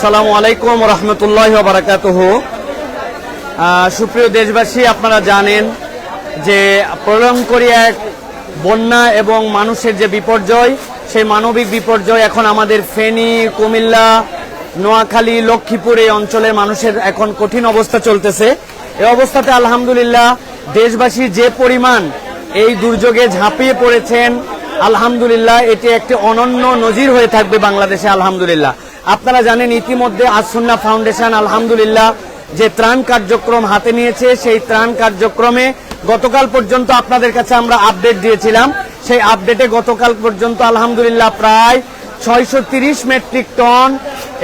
আসসালামু আলাইকুম রহমতুল্লাহ বারাকাতুহ। সুপ্রিয় দেশবাসী, আপনারা জানেন যে প্রলয়ঙ্করী এক বন্যা এবং মানুষের যে বিপর্যয়, সেই মানবিক বিপর্যয় এখন আমাদের ফেনী, কুমিল্লা, নোয়াখালী, লক্ষ্মীপুর এই অঞ্চলের মানুষের এখন কঠিন অবস্থা চলতেছে। এই অবস্থাতে আলহামদুলিল্লাহ দেশবাসী যে পরিমাণ এই দুর্যোগে ঝাঁপিয়ে পড়েছেন, আলহামদুলিল্লাহ এটি একটি অনন্য নজির হয়ে থাকবে বাংলাদেশে, আলহামদুলিল্লাহ। আপনারা জানেন ইতিমধ্যে আসুন্না ফাউন্ডেশন, আলহামদুলিল্লাহ, যে ত্রাণ কার্যক্রম হাতে নিয়েছে, সেই ত্রাণ কার্যক্রমে গতকাল পর্যন্ত আপনাদের কাছে আমরা আপডেট দিয়েছিলাম। সেই আপডেটে গতকাল পর্যন্ত আলহামদুলিল্লাহ প্রায় ছয়শো মেট্রিক টন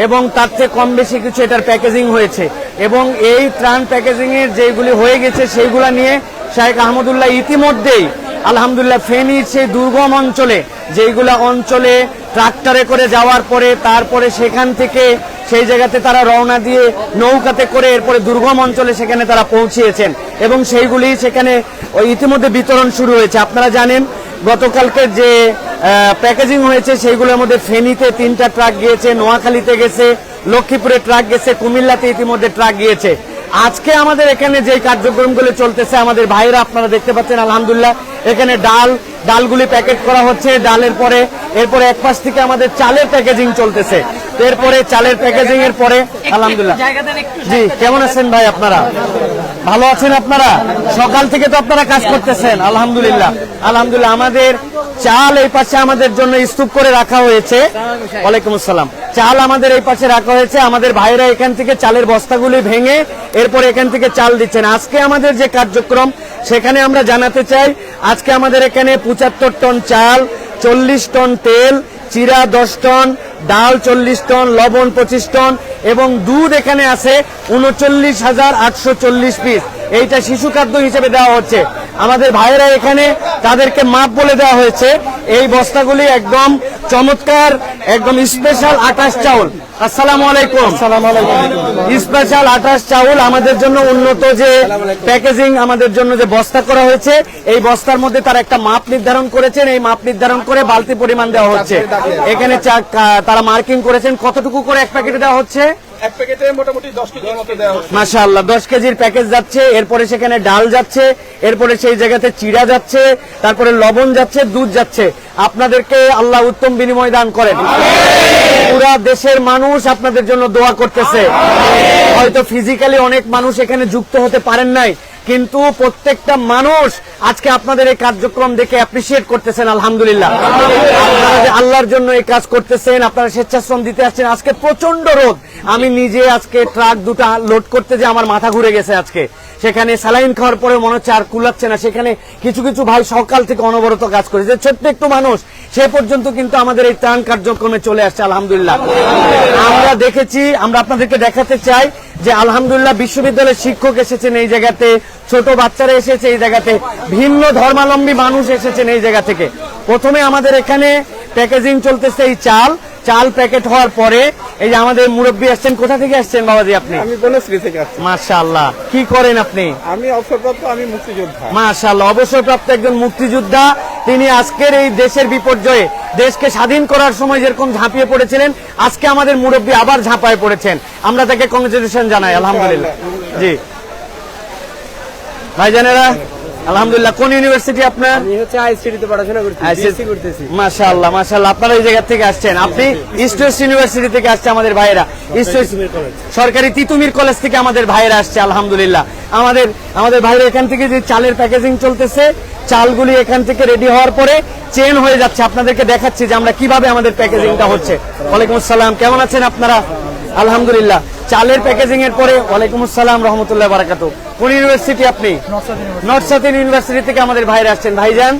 এবং তার চেয়ে কম বেশি কিছু এটার প্যাকেজিং হয়েছে। এবং এই ত্রাণ প্যাকেজিং এর যেগুলি হয়ে গেছে, সেইগুলো নিয়ে শাহেখ আহমদুল্লাহ ইতিমধ্যেই আলহামদুলিল্লাহ ফেনীর সেই দুর্গম অঞ্চলে, যেইগুলা অঞ্চলে ট্রাক্টরে করে যাওয়ার পরে তারপরে সেখান থেকে সেই জায়গাতে তারা রওনা দিয়ে নৌকাতে করে এরপরে দুর্গম অঞ্চলে সেখানে তারা পৌঁছিয়েছেন। এবং সেইগুলি সেখানে ওই ইতিমধ্যে বিতরণ শুরু হয়েছে। আপনারা জানেন, গতকালকে যে প্যাকেজিং হয়েছে সেইগুলোর মধ্যে ফেনীতে তিনটা ট্রাক গিয়েছে, নোয়াখালীতে গেছে, লক্ষ্মীপুরে ট্রাক গেছে, কুমিল্লাতে ইতিমধ্যে ট্রাক গিয়েছে। আজকে আমাদের এখানে যে কার্যক্রমগুলো চলতেছে আমাদের ভাইরা আপনারা দেখতে পাচ্ছেন আলহামদুলিল্লাহ এখানে ডাল ডালগুলি প্যাকেট করা হচ্ছে ডালের পরে এরপরে এক পাশ থেকে আমাদের চালের প্যাকেজিং চলতেছে। এরপরে চালের প্যাকেজিং এর পরে আলহামদুলিল্লাহ। জি কেমন আছেন ভাই আপনারা? ভালো আছেন আপনারা? সকাল থেকে তো আপনারা কাজ করতেছেন আলহামদুলিল্লাহ। আলহামদুলিল্লাহ আমাদের চাল এই পাশে আমাদের জন্য স্তূপ করে রাখা হয়েছে। ওয়ালাইকুম আসসালাম। চাল আমাদের এই পাশে রাখা হয়েছে। আমাদের ভাইরা এখান থেকে চালের বস্তাগুলি ভেঙে এরপর এখান থেকে চাল দিচ্ছেন। আজকে আমাদের যে কার্যক্রম, সেখানে আমরা জানাতে চাই, আজকে আমাদের এখানে পঁচাত্তর টন চাল, চল্লিশ টন তেল, চিরা দশ টন ডাল চল্লিশ টন, লবণ পঁচিশ টন এবং দুধ এখানে আছে উনচল্লিশ হাজার আটশো চল্লিশ পিস এইটা শিশু খাদ্য হিসেবে দেওয়া হচ্ছে। আমাদের ভাইয়েরা এখানে তাদেরকে মাপ বলে দেওয়া হয়েছে। এই বস্তাগুলি একদম চমৎকার একদম স্পেশাল আটাশ চাউল। আসসালাম আলাইকুম। স্পেশাল আটাশ চাউল আমাদের জন্য উন্নত যে প্যাকেজিং আমাদের জন্য যে বস্তা করা হয়েছে এই বস্তার মধ্যে তার একটা মাপ নির্ধারণ করেছেন। এই মাপ নির্ধারণ করে বালতি পরিমাণ দেওয়া হচ্ছে। এখানে তারা মার্কিং করেছেন। কতটুকু করে এক প্যাকেটে দেওয়া হচ্ছে? মাশাআল্লাহ দশ কেজির প্যাকেজ যাচ্ছে এরপরে সেখানে ডাল যাচ্ছে এরপরে সেই জায়গাতে চিড়া যাচ্ছে তারপরে লবণ যাচ্ছে দুধ যাচ্ছে। আপনাদেরকে আল্লাহ উত্তম বিনিময় দান করেন। পুরা দেশের মানুষ আপনাদের জন্য দোয়া করতেছে। হয়তো ফিজিক্যালি অনেক মানুষ এখানে যুক্ত হতে পারেন নাই কিন্তু প্রত্যেকটা মানুষ আজকে আপনাদের এই কার্যক্রম দেখে অ্যাপ্রিসিয়েট করতেছেন, আলহামদুলিল্লাহ। আপনারা আল্লাহর জন্য এই কাজ করতেছেন, আপনারা স্বেচ্ছাশ্রম দিতে আসছেন, আজকে প্রচণ্ড রোদ। আমি নিজে আজকে ট্রাক দুটা লোড করতে যে আমার মাথা ঘুরে গেছে আজকে। সেখানে স্যালাইন খাওয়ার পরে মনে হচ্ছে আর কুলাচ্ছে না। সেখানে কিছু কিছু ভাই সকাল থেকে অনবরত কাজ করে। যে ছোট্ট একটু মানুষ, সে পর্যন্ত কিন্তু আমাদের এই ত্রাণ কার্যক্রমে চলে আসছে, আলহামদুলিল্লাহ। আমরা দেখেছি, আমরা আপনাদেরকে দেখাতে চাই যে আলহামদুলিল্লাহ বিশ্ববিদ্যালয়ের শিক্ষক এসেছেন এই জায়গাতে। ছোট বাচ্চারা এসেছে এই জায়গাতে। ভিন্ন ধর্মাবলম্বী মানুষ এসেছেন এই জায়গা থেকে। প্রথমে আমাদের এখানে প্যাকেজিং চলতেছে এই চাল। চাল প্যাকেট হওয়ার পরে এই যে আমাদের মুরব্বী আসছেন কোথা থেকে আসছেন বাবাজি আপনি? আমি বনশ্রী থেকে আসছি। মাশাআল্লাহ। কি করেন আপনি? আমি অবসরপ্রাপ্ত আমি মুক্তিযোদ্ধা। মাশাআল্লাহ অবসরপ্রাপ্ত একজন মুক্তিযোদ্ধা। তিনি আজকের এই দেশের বিপর্যয়ে দেশকে স্বাধীন করার সময় যেরকম ঝাঁপিয়ে পড়েছিলেন আজকে আমাদের মুরব্বী আবার ঝাঁপায় পড়েছেন। আমরা তাকে কংগ্রেচুলেশন জানাই আলহামদুলিল্লাহ। জি। ভাইজানেরা আলহামদুলিল্লাহ কোন ইউনিভার্সিটি আপনার? আমি হচ্ছে আইসিটিতে পড়াশোনা করছি বিএসসি করতেছি। মাশাআল্লাহ মাশাআল্লাহ আপনারা এই জায়গা থেকে আসছেন। আপনি ইস্ট ওয়েস্ট ইউনিভার্সিটি থেকে আসছে আমাদের ভাইয়েরা। ইস্ট ওয়েস্ট সরকারি তিতুমির কলেজ থেকে আমাদের ভাইয়েরা আসছে আলহামদুলিল্লাহ। আমাদের আমাদের ভাইরা এখান থেকে যে চালের প্যাকেজিং চলতেছে চালগুলি এখান থেকে রেডি হওয়ার পরে চেন হয়ে যাচ্ছে। আপনাদেরকে দেখাচ্ছি যে আমরা কীভাবে আমাদের প্যাকেজিংটা হচ্ছে। ওয়ালাইকুম আসসালাম কেমন আছেন আপনারা? আলহামদুলিল্লাহ। চালের প্যাকেজিং এর পরে ওয়ালাইকুম আসসালাম রহমতুল্লাহ বারাকাত কোন ইউনিভার্সিটি আপনি? নর্থ সাউথ ইউনিভার্সিটি থেকে আমাদের ভাইরা আসছেন। ভাইজান?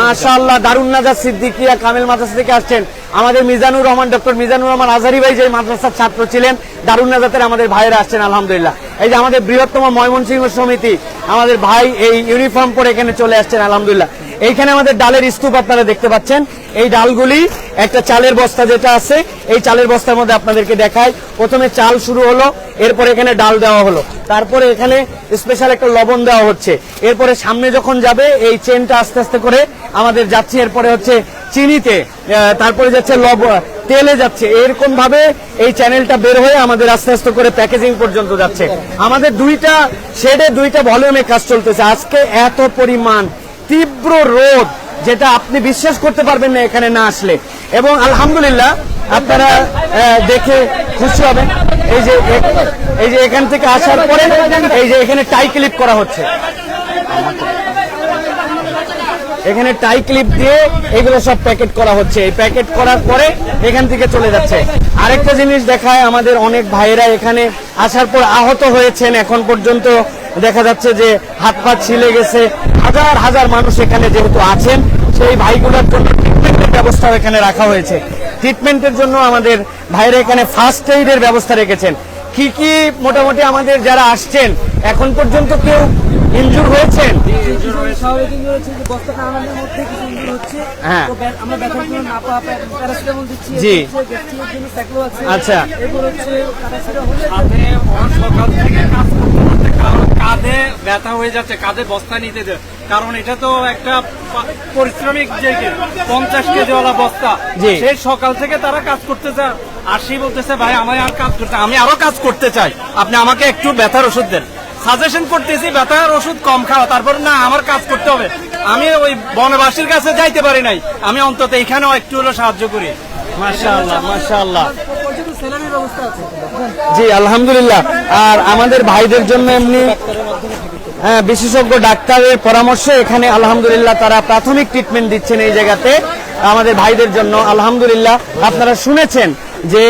মাশাআল্লাহ দারুণ নাজার সিদ্দিকিয়া কামেল মাদ্রাসা থেকে আসছেন। আমাদের মিজানুর রহমান ডক্টর মিজানুর রহমান আজারি ভাই যে মাদ্রাসার ছাত্র ছিলেন দারুণ নাজাতের আমাদের ভাইরা আসছেন আলহামদুলিল্লাহ। এই যে আমাদের বৃহত্তম ময়মনসিংহ সমিতি আমাদের ভাই এই ইউনিফর্ম পরে এখানে চলে আসছেন আলহামদুলিল্লাহ। এইখানে আমাদের ডালের স্তূপ আপনারা দেখতে পাচ্ছেন। এই ডালগুলি একটা চালের বস্তা যেটা আছে, এই চালের বস্তার মধ্যে আপনাদেরকে দেখায় প্রথমে চাল শুরু হলো, এরপরে এখানে ডাল দেওয়া হলো। তারপরে এখানে স্পেশাল একটা লবণ দেওয়া হচ্ছে। এরপরে সামনে যখন যাবে, এই চেনটা আস্তে আস্তে করে আমাদের যাচ্ছে। এরপরে হচ্ছে চিনিতে তারপরে যাচ্ছে লব, তেলে যাচ্ছে। এরকম ভাবে এই চ্যানেলটা বের হয়ে আমাদের আস্তে আস্তে করে প্যাকেজিং পর্যন্ত যাচ্ছে। আমাদের দুইটা শেডে দুইটা ভলিউমে কাজ চলতেছে। আজকে এত পরিমাণ তীব্র রোদ যেটা আপনি বিশ্বাস করতে পারবেন না এখানে না আসলে। এবং আলহামদুলিল্লাহ আপনারা দেখে খুশি হবেন। এই যে এই যে এখান থেকে আসার পরে এই যে এখানে টাই ক্লিপ করা হচ্ছে। এখানে টাই ক্লিপ দিয়ে এগুলো সব প্যাকেট করা হচ্ছে। এই প্যাকেট করার পরে এখান থেকে চলে যাচ্ছে। আরেকটা জিনিস দেখায় আমাদের অনেক ভাইয়েরা এখানে আসার পর আহত হয়েছেন। এখন পর্যন্ত দেখা যাচ্ছে যে হাত পা ছিলে গেছে হাজার হাজার মানুষ এখানে যেহেতু আছেন সেই ভাইগুলোর জন্য ট্রিটমেন্টের ব্যবস্থা এখানে রাখা হয়েছে ট্রিটমেন্টের জন্য আমাদের ভাইরা এখানে ফার্স্ট এইডের ব্যবস্থা রেখেছেন কি কি মোটামুটি আমাদের যারা আসছেন এখন পর্যন্ত কেউ ইনজুর হয়েছেন হ্যাঁ। জি। আচ্ছা। সকাল থেকে কারণ কাঁধে ব্যথা হয়ে যাচ্ছে কাঁধে বস্তা নিতে কারণ এটা তো একটা পরিশ্রমিক যে পঞ্চাশ বস্তা। সেই সকাল থেকে তারা কাজ করতেছে। আসি বলতেছে ভাই আমায় আর কাজ করতে আমি আরও কাজ করতে চাই। আপনি আমাকে একটু ব্যথার ওষুধ দেন। সাজেশন করতেছি ব্যথার ওষুধ কম খাওয়া তারপর না আমার কাজ করতে হবে। আমি ওই বনবাসীর কাছে যাইতে পারি নাই। আমি অন্তত এখানেও একটু হলো সাহায্য করি। পর্যন্ত স্যালারির ব্যবস্থা আছে জি, আলহামদুলিল্লাহ। আর আমাদের ভাইদের জন্য এমনি হ্যাঁ বিশেষজ্ঞ ডাক্তারের পরামর্শে এখানে আলহামদুলিল্লাহ তারা প্রাথমিক ট্রিটমেন্ট দিচ্ছেন এই জায়গাতে। আমাদের ভাইদের জন্য আলহামদুলিল্লাহ আপনারা শুনেছেন যে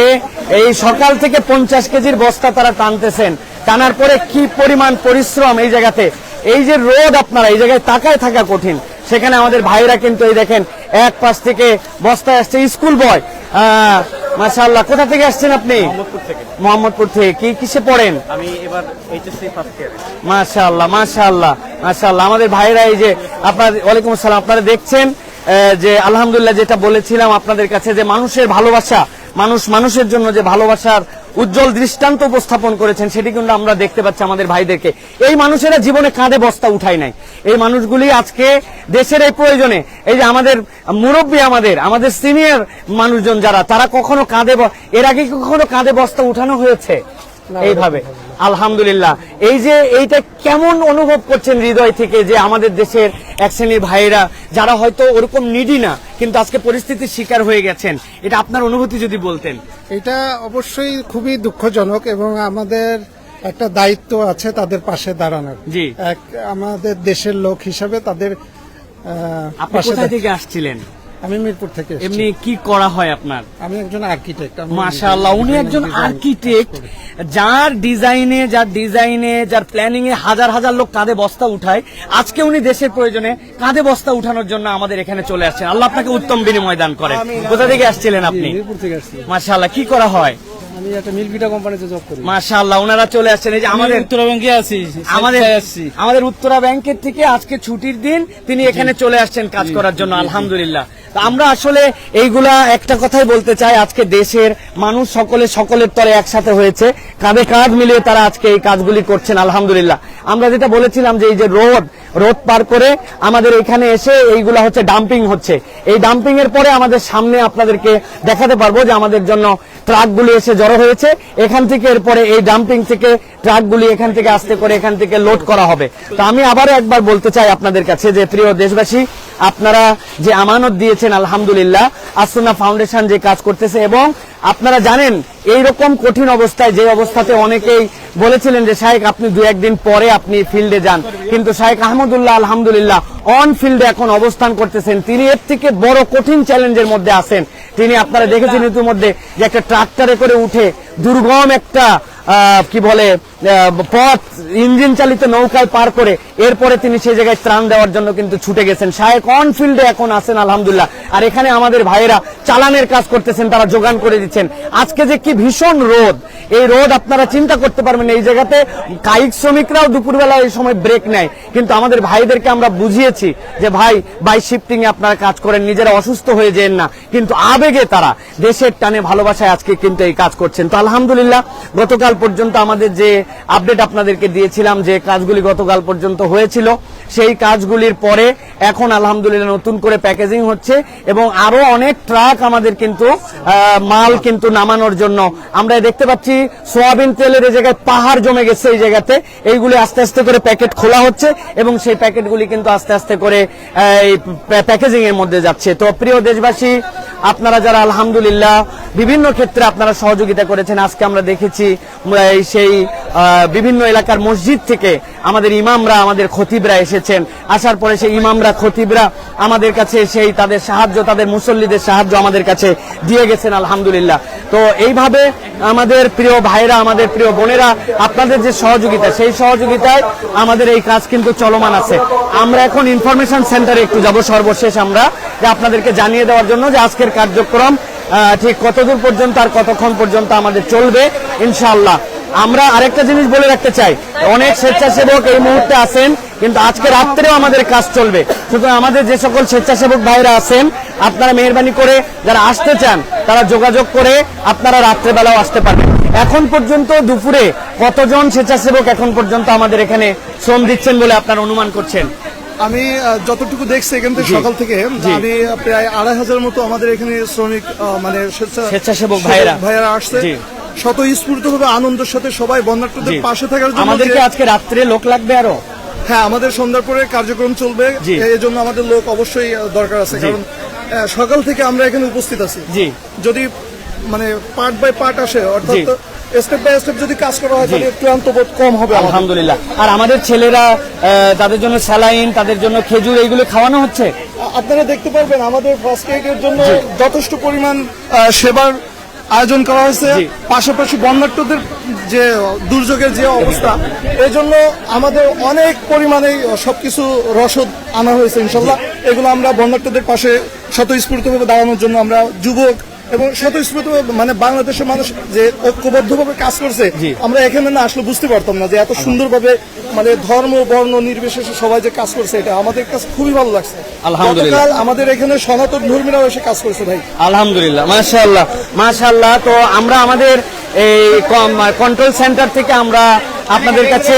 এই সকাল থেকে পঞ্চাশ কেজির বস্তা তারা টানতেছেন। টানার পরে কি পরিমাণ পরিশ্রম এই জায়গাতে? এই যে রোদ আপনারা, এই জায়গায় তাকায় থাকা কঠিন। সেখানে আমাদের ভাইরা কিন্তু এই দেখেন, এক পাশ থেকে বস্তায় আসছে স্কুল বয়। মাশাআল্লাহ কোথা থেকে আসছেন আপনি? মোহাম্মদপুর থেকে। কি কিসে পড়েন? আমি এবার এইচএসসি ফার্স্ট ইয়ারে মাশাআল্লাহ মাশাআল্লাহ মাশাআল্লাহ। আমাদের ভাইরা এই যে আপনার ওয়ালাইকুম আসসালাম আপনারা দেখছেন যে আলহামদুলিল্লাহ যেটা বলেছিলাম আপনাদের কাছে যে মানুষের ভালোবাসা মানুষ মানুষের জন্য যে ভালোবাসার উজ্জ্বল দৃষ্টান্ত উপস্থাপন করেছেন, সেটি কিন্তু আমরা দেখতে পাচ্ছি আমাদের ভাইদেরকে। এই মানুষেরা জীবনে কাঁধে বস্তা উঠায় নাই। এই মানুষগুলি আজকে দেশের এই প্রয়োজনে, এই যে আমাদের মুরব্বী আমাদের আমাদের সিনিয়র মানুষজন যারা, তারা কখনো কাঁধে এর আগে কখনো কাঁধে বস্তা উঠানো হয়েছে? এইভাবে। আলহামদুলিল্লাহ। এই যে এইটা কেমন অনুভব করছেন হৃদয় থেকে যে আমাদের দেশের এক শ্রেণির ভাইয়েরা যারা হয়তো ওরকম নিডি না কিন্তু আজকে পরিস্থিতির শিকার হয়ে গেছেন এটা আপনার অনুভূতি যদি বলতেন। এটা অবশ্যই খুবই দুঃখজনক এবং আমাদের একটা দায়িত্ব আছে তাদের পাশে দাঁড়ানোর। জি। এক আমাদের দেশের লোক হিসাবে তাদের আহ, আপনি থেকে আসছিলেন? আমি মিরপুর থেকে এসেছি। এমনি কি করা হয় আপনার? আমি একজন আর্কিটেক্ট মাশাআল্লাহ উনি একজন আর্কিটেক্ট যার ডিজাইনে যার ডিজাইনে যার প্ল্যানিং এ হাজার হাজার লোক কাঁধে বস্তা উঠায়। আজকে উনি দেশের প্রয়োজনে কাঁধে বস্তা উঠানোর জন্য আমাদের এখানে চলে আসছেন। আল্লাহ আপনাকে উত্তম বিনিময় দান করেন। কোথা থেকে আসছিলেন আপনি? মিরপুর থেকে আসছি। মাশাআল্লাহ কি করা হয়? আমি একটা মিলভিটা কোম্পানিতে জব করি। মাশাআল্লাহ ওনারা চলে আসছেন। এই যে আমাদের উত্তরা ব্যাংকে আছি আমাদের আমাদের উত্তরা ব্যাংকের থেকে আজকে ছুটির দিন তিনি এখানে চলে আসছেন কাজ করার জন্য। আলহামদুলিল্লাহ। আমরা আসলে এইগুলা একটা কথাই বলতে চাই, আজকে দেশের মানুষ সকলে সকলের তরে একসাথে হয়েছে। কাঁধে কাঁধ মিলিয়ে তারা আজকে এই কাজগুলি করছেন, আলহামদুলিল্লাহ। আমরা যেটা বলেছিলাম যে এই যে রোড রোড পার করে আমাদের এখানে এসে এইগুলা হচ্ছে ডাম্পিং হচ্ছে। এই ডাম্পিং এর পরে আমাদের সামনে আপনাদেরকে দেখাতে পারব যে আমাদের জন্য ট্রাকগুলি এসে জড়ো হয়েছে। এখান থেকে এরপরে এই ডাম্পিং থেকে ট্রাকগুলি এখান থেকে আসতে করে এখান থেকে লোড করা হবে। তো আমি আবারও একবার বলতে চাই আপনাদের কাছে যে, প্রিয় দেশবাসী, আপনারা যে আমানত দিয়েছেন, আলহামদুলিল্লাহ, আসুনা ফাউন্ডেশন যে কাজ করতেছে এবং আপনারা জানেন এই রকম কঠিন অবস্থায় যে অবস্থাতে অনেকেই বলেছিলেন যে শাহেক আপনি দু একদিন পরে আপনি ফিল্ডে যান। কিন্তু শাহেক আহমদুল্লাহ, আলহামদুলিল্লাহ অন ফিল্ডে এখন অবস্থান করতেছেন। তিনি এর থেকে বড় কঠিন চ্যালেঞ্জের মধ্যে আছেন। তিনি আপনারা দেখেছেন ইতিমধ্যে যে, একটা ট্রাক্টরে করে উঠে দুর্গম একটা কি বলে পথ, ইঞ্জিন চালিত নৌকায় পার করে এরপরে তিনি সেই জায়গায় ত্রাণ দেওয়ার জন্য কিন্তু ছুটে গেছেন। শাহেক অন ফিল্ডে এখন আছেন, আলহামদুলিল্লাহ। আর এখানে আমাদের ভাইয়েরা চালানের কাজ করতেছেন, তারা যোগান করে দিচ্ছেন। আজকে যে কি ভীষণ রোদ, এই রোদ আপনারা চিন্তা করতে পারবেন এই জায়গাতে কায়িক শ্রমিকরাও দুপুরবেলা এই সময় ব্রেক নেয়। কিন্তু আমাদের ভাইদেরকে আমরা বুঝিয়েছি যে, ভাই বাই শিফটিং এ আপনারা কাজ করেন, নিজেরা অসুস্থ হয়ে যেন না। কিন্তু আবেগে তারা দেশের টানে ভালোবাসায় আজকে কিন্তু এই কাজ করছেন। তো আলহামদুলিল্লাহ, গতকাল পর্যন্ত আমাদের যে আপডেট আপনাদেরকে দিয়েছিলাম, যে কাজগুলি গতকাল পর্যন্ত হয়েছিল, সেই কাজগুলির পরে এখন আলহামদুলিল্লাহ নতুন করে প্যাকেজিং হচ্ছে এবং আরও অনেক ট্রাক আমাদের কিন্তু মাল কিন্তু নামানোর জন্য আমরা দেখতে পাচ্ছি সোয়াবিন তেলের এই জায়গায় পাহাড় জমে গেছে এই জায়গাতে। এইগুলি আস্তে আস্তে করে প্যাকেট খোলা হচ্ছে এবং সেই প্যাকেটগুলি কিন্তু আস্তে আস্তে করে প্যাকেজিং এর মধ্যে যাচ্ছে। তো প্রিয় দেশবাসী আপনারা যারা আলহামদুলিল্লাহ বিভিন্ন ক্ষেত্রে আপনারা সহযোগিতা করেছেন আজকে আমরা দেখেছি সেই বিভিন্ন এলাকার মসজিদ থেকে আমাদের ইমামরা, আমাদের খতিবরা এসেছেন। আসার পরে সেই ইমামরা, খতিবরা আমাদের কাছে সেই তাদের সাহায্য, তাদের মুসল্লিদের সাহায্য আমাদের কাছে দিয়ে গেছেন, আলহামদুলিল্লাহ। তো এইভাবে আমাদের প্রিয় ভাইরা, আমাদের প্রিয় বোনেরা, আপনাদের যে সহযোগিতা, সেই সহযোগিতায় আমাদের এই কাজ কিন্তু চলমান আছে। আমরা এখন ইনফরমেশন সেন্টারে একটু যাব, সর্বশেষ আমরা, যে আপনাদেরকে জানিয়ে দেওয়ার জন্য যে আজকের কার্যক্রম ঠিক কতদূর পর্যন্ত আর কতক্ষণ পর্যন্ত আমাদের চলবে, ইনশাআল্লাহ। আমরা আরেকটা জিনিস বলে রাখতে চাই। অনেক স্বেচ্ছাসেবক এই মুহূর্তে আছেন কিন্তু আজকে রাত্রেও আমাদের কাজ চলবে। সুতরাং আমাদের যে সকল স্বেচ্ছাসেবক ভাইরা আছেন আপনারা মেহরবানি করে যারা আসতে চান তারা যোগাযোগ করে আপনারা রাত্রেবেলাও আসতে পারবেন। এখন পর্যন্ত দুপুরে কতজন স্বেচ্ছাসেবক এখন পর্যন্ত আমাদের এখানে শ্রম দিচ্ছেন বলে আপনারা অনুমান করছেন? আমি যতটুকু দেখছি এখান থেকে সকাল থেকে আমি প্রায় আড়াই হাজার মতো আমাদের এখানে শ্রমিক মানে স্বেচ্ছাসেবক ভাইয়েরা। ভাইয়েরা আসছে। জি। স্বতঃস্ফূর্ত ভাবে আনন্দের সাথে সবাই বন্যার্থদের পাশে থাকার জন্য আমাদেরকে আজকে রাত্রে লোক লাগবে আরও। হ্যাঁ আমাদের সন্ধ্যার পরে কার্যক্রম চলবে। এই জন্য আমাদের লোক অবশ্যই দরকার আছে। কারণ সকাল থেকে আমরা এখানে উপস্থিত আছি। যদি মানে পার্ট বাই পার্ট আসে অর্থাৎ স্টেপ বাই স্টেপ যদি কাজ করা হয়। তাহলে ক্লান্ত বোধ কম হবে আলহামদুলিল্লাহ। আর আমাদের ছেলেরা তাদের জন্য স্যালাইন তাদের জন্য খেজুর এইগুলো খাওয়ানো হচ্ছে? আপনারা দেখতে পারবেন আমাদের ফার্স্ট এইড এর জন্য যথেষ্ট পরিমাণ সেবার আয়োজন করা হয়েছে। পাশাপাশি বন্যার্থদের যে দুর্যোগের যে অবস্থা এই জন্য আমাদের অনেক পরিমাণে সবকিছু রসদ আনা হয়েছে ইনশাল্লাহ। এগুলো আমরা বন্যার্থদের পাশে স্বতঃস্ফূর্তভাবে দাঁড়ানোর জন্য আমরা যুবক এবং স্বতঃস্ফূর্তভাবে মানে বাংলাদেশের মানুষ যে ঐক্যবদ্ধভাবে কাজ করছে আমরা এখানে না আসলে বুঝতে পারতাম না যে এত সুন্দরভাবে মানে ধর্ম বর্ণ নির্বিশেষে সবাই যে কাজ করছে এটা আমাদের কাছে খুবই ভালো লাগছে। আলহামদুলিল্লাহ। আমাদের এখানে সনাতন ধর্মীরাও এসে কাজ করছে ভাই। আলহামদুলিল্লাহ মাশাআল্লাহ মাশাআল্লাহ। তো আমরা আমাদের এই কন্ট্রোল সেন্টার থেকে আমরা আপনাদের কাছে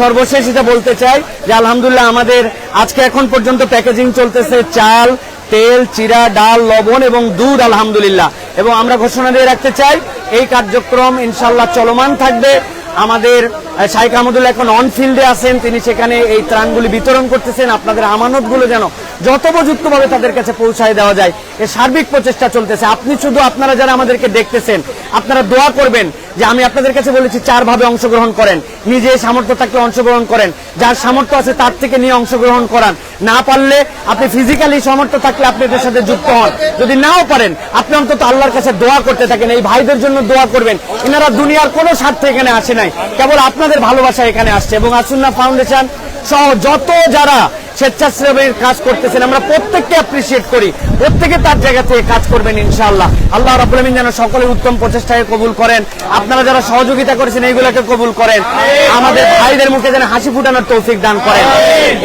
সর্বশেষ এটা বলতে চাই যে আলহামদুলিল্লাহ আমাদের আজকে এখন পর্যন্ত প্যাকেজিং চলতেছে চাল তেল, চিরা, ডাল, লবণ এবং দুধ, আলহামদুলিল্লাহ। এবং আমরা ঘোষণা দিয়ে রাখতে চাই, এই কার্যক্রম ইনশাল্লাহ চলমান থাকবে। আমাদের শাইখ আহমদুল্লাহ এখন অন ফিল্ডে আছেন। তিনি সেখানে এই ত্রাণগুলি বিতরণ করতেছেন। আপনাদের আমানতগুলো যেন যথোপযুক্তভাবে তাদের কাছে পৌঁছায় দেওয়া যায়। এর সার্বিক প্রচেষ্টা চলতেছে। আপনি শুধু আপনারা যারা আমাদেরকে দেখতেছেন, আপনারা দোয়া করবেন যে আমি আপনাদের কাছে বলেছি চার ভাবে অংশগ্রহণ করেন। নিজে সামর্থ্য থাকলে অংশগ্রহণ করেন। যার সামর্থ্য আছে তার থেকে নিয়ে অংশগ্রহণ করান। না পারলে আপনি ফিজিক্যালি সামর্থ্য থাকলে আপনি এদের সাথে যুক্ত হন। যদি নাও পারেন, আপনি অন্তত আল্লাহর কাছে দোয়া করতে থাকেন। এই ভাইদের জন্য দোয়া করবেন। এনারা দুনিয়ার কোনো স্বার্থে এখানে আসে নাই। কেবল আপনাদের ভালোবাসা এখানে আসছে এবং আসুন্না ফাউন্ডেশন সহ যত যারা স্বেচ্ছাসেবীর কাজ করতেছেন আমরা প্রত্যেককে অ্যাপ্রিসিয়েট করি। প্রত্যেকে তার জায়গা থেকে কাজ করবেন ইনশাআল্লাহ। আল্লাহ আমিন যেন সকলের উত্তম প্রচেষ্টাকে কবুল করেন। আপনারা যারা সহযোগিতা করেছেন এইগুলোকে কবুল করেন। আমাদের ভাইদের মুখে যেন হাসি ফুটানোর তৌফিক দান করেন।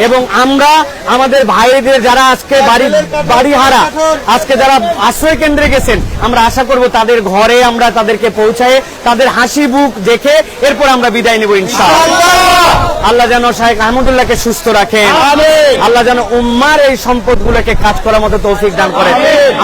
এবং আমরা আমাদের ভাইদের যারা আজকে বাড়ি বাড়ি হারা আজকে যারা আশ্রয় কেন্দ্রে গেছেন আমরা আশা করব তাদের ঘরে আমরা তাদেরকে পৌঁছায় তাদের হাসি বুক দেখে এরপর আমরা বিদায় নেব ইনশাআল্লাহ। আল্লাহ যেন শাহেখ আহমদুল্লাহকে সুস্থ রাখেন। আল্লাহ যেন উম্মার এই সম্পদগুলোকে কাজ করার মতো তৌফিক দান করেন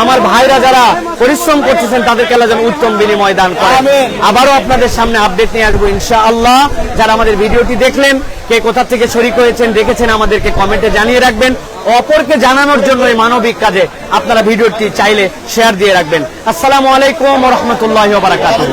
আমার ভাইরা যারা পরিশ্রম করতেছেন তাদেরকে আল্লাহ যেন উত্তম বিনিময় দান করেন আবারও আপনাদের সামনে আপডেট নিয়ে আসব ইনশাআল্লাহ। যারা আমাদের ভিডিওটি দেখলেন কে কোথা থেকে শরিক হয়েছেন দেখেছেন আমাদেরকে কমেন্টে জানিয়ে রাখবেন। অপরকে জানানোর জন্য এই মানবিক কাজে আপনারা ভিডিওটি চাইলে শেয়ার দিয়ে রাখবেন। আসসালামু আলাইকুম রহমতুল্লাহ বারাকাতুহ।